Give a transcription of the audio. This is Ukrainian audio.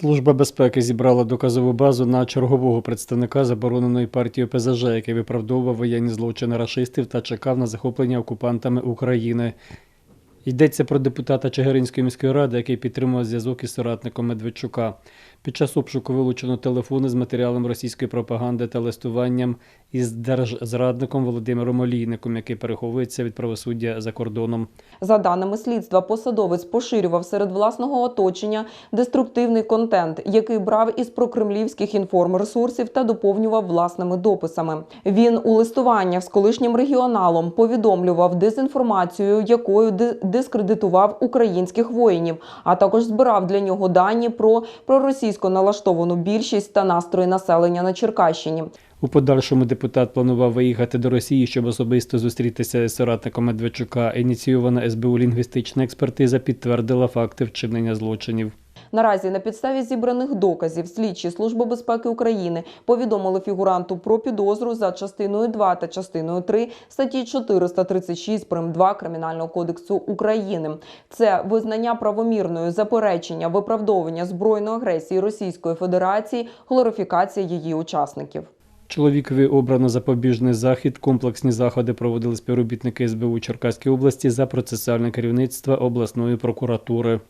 Служба безпеки зібрала доказову базу на чергового представника забороненої партії ОПЗЖ, який виправдовував воєнні злочини рашистів та чекав на захоплення окупантами України. Йдеться про депутата Чигиринської міської ради, який підтримував зв'язок із соратником Медведчука. Під час обшуку вилучено телефони з матеріалом російської пропаганди та листуванням із держзрадником Володимиром Олійником, який переховується від правосуддя за кордоном. За даними слідства, посадовець поширював серед власного оточення деструктивний контент, який брав із прокремлівських інформресурсів та доповнював власними дописами. Він у листуваннях з колишнім регіоналом повідомлював дезінформацію, якою ди- дискредитував українських воїнів, а також збирав для нього дані про проросійсько налаштовану більшість та настрої населення на Черкащині. У подальшому депутат планував виїхати до Росії, щоб особисто зустрітися з соратником Медведчука. Ініційована СБУ лінгвістична експертиза підтвердила факти вчинення злочинів. Наразі на підставі зібраних доказів слідчі Служби безпеки України повідомили фігуранту про підозру за частиною 2 та частиною 3 статті 436 прим. 2 Кримінального кодексу України. Це визнання правомірною заперечення виправдовування збройної агресії Російської Федерації, глорифікація її учасників. Чоловікові обрано запобіжний захід. Комплексні заходи проводили співробітники СБУ Черкаської області за процесуальне керівництво обласної прокуратури.